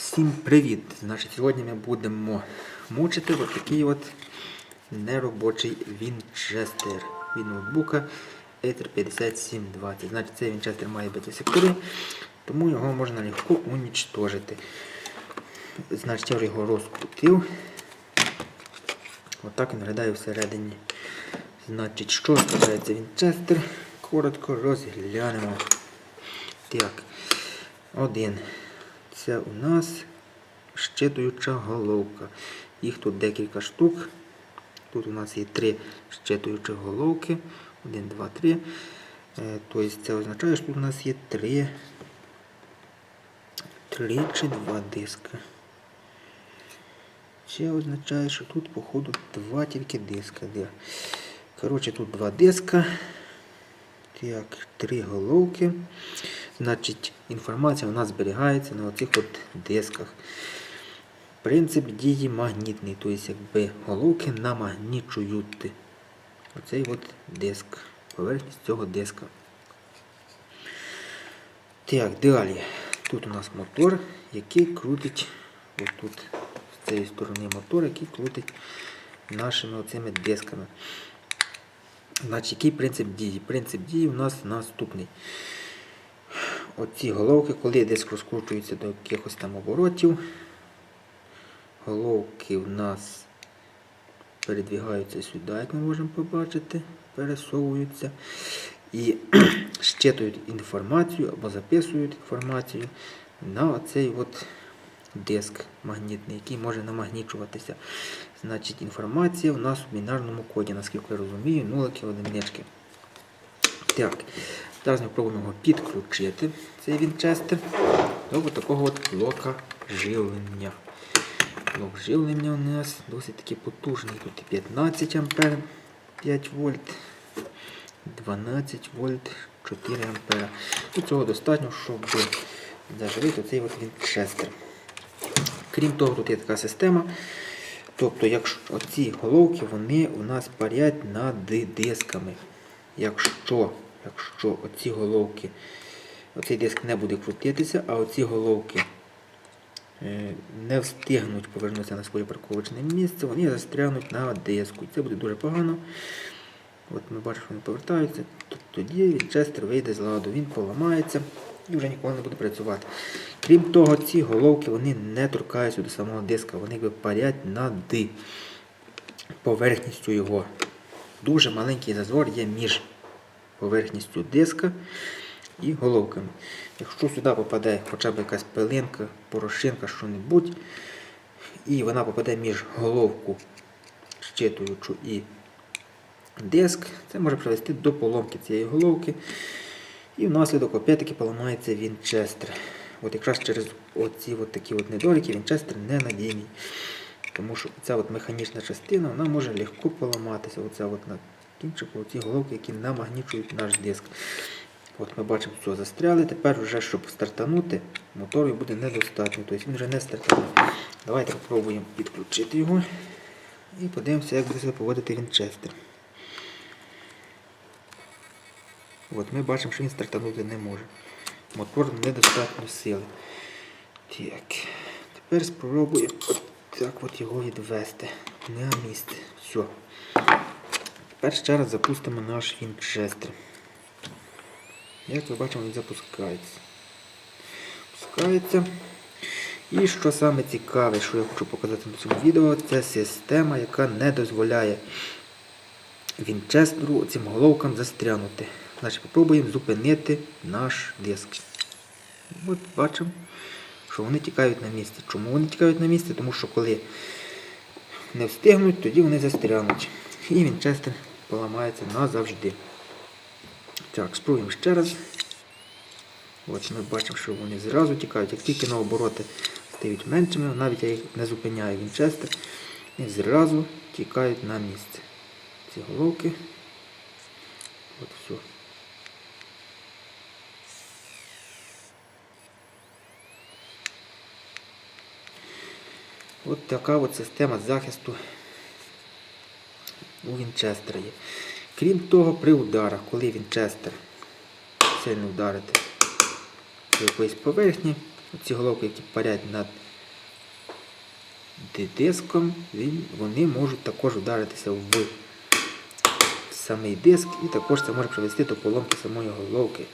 Всім привіт! Значить, Сьогодні ми будемо мучити от такий от неробочий Вінчестер від ноутбука Acer 5720. Значить, цей Вінчестер має бути сектори, тому його можна легко унічтожити. Значить, я вже його розкрутив. Отак він виглядає всередині. Значить, що складається Вінчестер? Коротко розглянемо. Так, один. Це у нас щитуюча головка. Їх тут декілька штук. Тут у нас є три щитуючі головки. Один, два, три. Е, Тобто це означає, що тут у нас є три, три чи два диска. Це означає, що тут, походу, два тільки диска. Коротше, тут два диска. Так, три головки. Значить, інформація у нас зберігається на оцих от дисках. Принцип дії магнітний, тобто якби головки намагнічують оцей от диск, поверхність цього диска. Так, далі. Тут у нас мотор, який крутить отут, з цієї сторони мотор, який крутить нашими оцими дисками. Значить, який принцип дії? Принцип дії у нас наступний. Оці головки, коли диск розкручується до якихось там оборотів, головки в нас передвігаються сюди, як ми можемо побачити, пересовуються і щитують інформацію або записують інформацію на оцей от диск магнітний, який може намагнічуватися. Значить, інформація у нас у бінарному коді, наскільки я розумію, нулики, одинички. Так, зараз ми пробуємо його підключити, цей вінчестер, до такого от блока живлення. Блок живлення у нас досить таки потужний. Тут 15 ампер, 5 вольт, 12 вольт, 4 ампера. І цього достатньо, щоб заживити цей от вінчестер. Крім того, тут є така система. Тобто, якщо ці головки вони у нас парять над дисками. Якщо якщо оці головки, оцей диск не буде крутитися, а оці головки е, не встигнуть повернутися на своє парковочне місце, вони застрягнуть на диску. Це буде дуже погано. От Ми бачимо, що вони повертаються. Тоді Вінчестер вийде з ладу, він поламається і вже ніколи не буде працювати. Крім того, ці головки вони не торкаються до самого диска, вони якби парять над поверхністю його. Дуже маленький зазор є між поверхністю диска і головками. Якщо сюди попаде хоча б якась пилинка, порошинка, що-небудь, і вона попаде між головку щитуючу і диск, це може привести до поломки цієї головки. І внаслідок опять-таки поламається вінчестер. От якраз через оці от такі от недоліки вінчестер ненадійний. Тому що ця от механічна частина вона може легко поламатися. Оця от кінчику ці головки, які намагнічують наш диск. От Ми бачимо, що застряли. Тепер, вже, щоб стартанути, мотору буде недостатньо. Тобто він вже не стартанув. Давайте спробуємо підключити його і подивимося, як буде себе поводити вінчестер. От Ми бачимо, що він стартанути не може. Мотор недостатньо сили. Так. Тепер спробуємо так от його відвести на місце. Все. Тепер ще раз запустимо наш вінчестер. Як ви бачимо, він запускається. Запускається. І що саме цікаве, що я хочу показати на цьому відео, це система, яка не дозволяє вінчестеру цим головкам застрянути. Значить, Попробуємо зупинити наш диск. От бачимо, що вони тікають на місце. Чому вони тікають на місце? Тому що коли не встигнуть, тоді вони застрянуть. І вінчестер поламається назавжди. Так, спробуємо ще раз. От Ми бачимо, що вони зразу тікають. Як тільки на обороти стають меншими, навіть я їх не зупиняю вінчестер, і зразу тікають на місце. Ці головки. От все. От така от система захисту у Вінчестера є. Крім того, при ударах, коли Вінчестер сильно вдарити до якоїсь поверхні, ці головки, які парять над ди- диском, вони можуть також вдаритися в самий диск і також це може привести до поломки самої головки.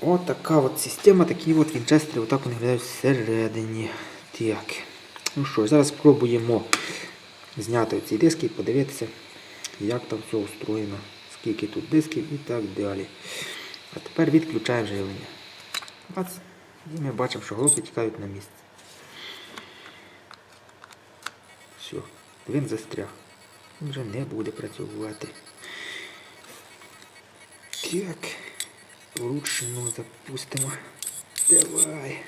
От така от система, такі от вінчестери, отак вони виглядають всередині. Так. Ну що, зараз спробуємо зняти цей диск і подивитися, як там все устроєно, скільки тут дисків і так далі. А тепер відключаємо живлення. Бац. І ми бачимо, що головки тікають на місце. Все, він застряг. Він вже не буде працювати. Так. Вручну запустимо. Давай.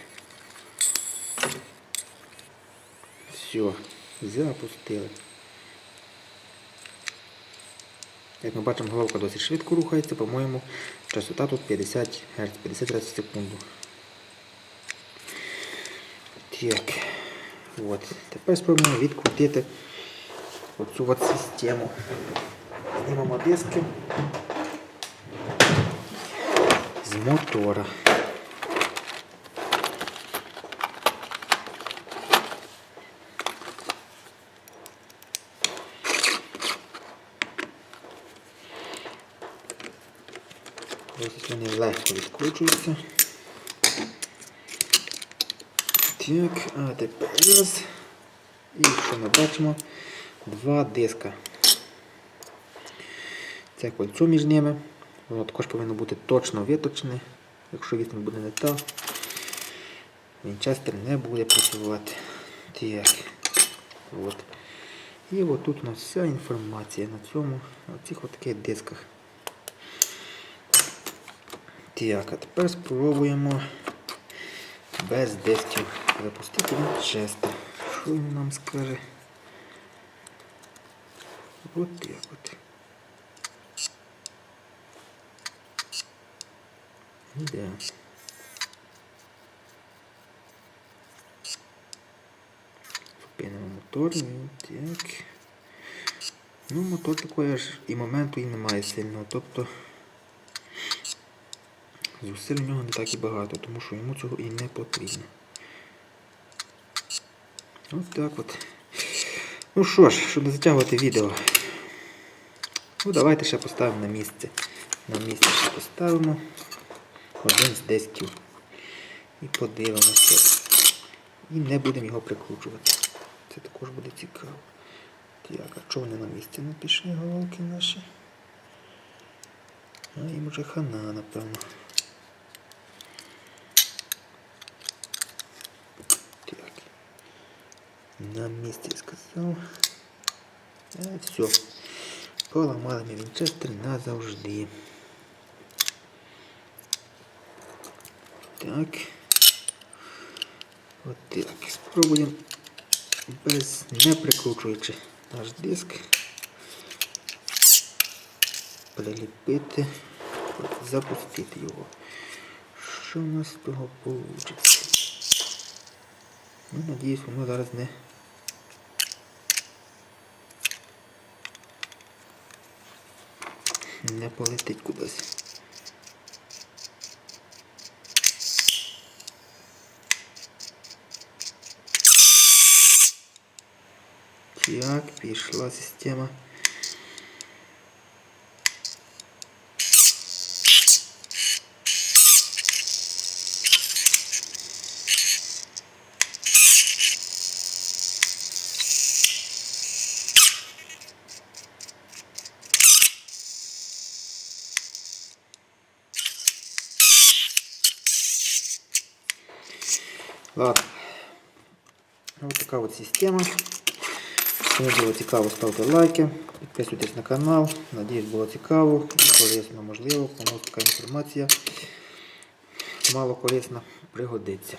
Все, запустили. Як ми бачимо, головка досить швидко рухається, по-моєму, частота тут 50 Гц, 50 разів в секунду. Так. От. Тепер спробуємо відкрутити оцю от систему. Знімемо диски з мотора. Вони легко відкручуються. Так, а тепер раз. І що ми бачимо? Два диска. Це кольцо між ними. Воно також повинно бути точно виточене. Якщо відстань буде не та, вінчестер не буде працювати. Так. От. І отут у нас вся інформація на цьому, на цих от таких дисках. Так, а тепер спробуємо без дисків запустити вінчестер. Що він нам скаже? От так от. Да. Зупинимо мотор. Так. Ну, мотор такої аж і моменту і немає сильного. Тобто зусиль у нього не так і багато, тому що йому цього і не потрібно. Ось так от. Ну що ж, щоб не затягувати відео. Ну давайте ще поставимо на місце. На місце ще поставимо один з дисків. І подивимося. І не будемо його прикручувати. Це також буде цікаво. Так, а чого вони на місці не пішли головки наші? А їм вже хана, напевно. Так. На місці сказав. Е, все. Поламали ми вінчестер назавжди. Так. От так. Спробуємо без не прикручуючи наш диск. Приліпити, запустити його. Що в нас з того вийде? Ну, надіюсь, воно зараз не. Не полетить кудись. Так, пішла система. Ладно. Вот такая вот система. Кому було цікаво, ставте лайки, підписуйтесь на канал. Надіюсь, було цікаво, корисно, можливо, комусь така інформація мало корисна пригодиться.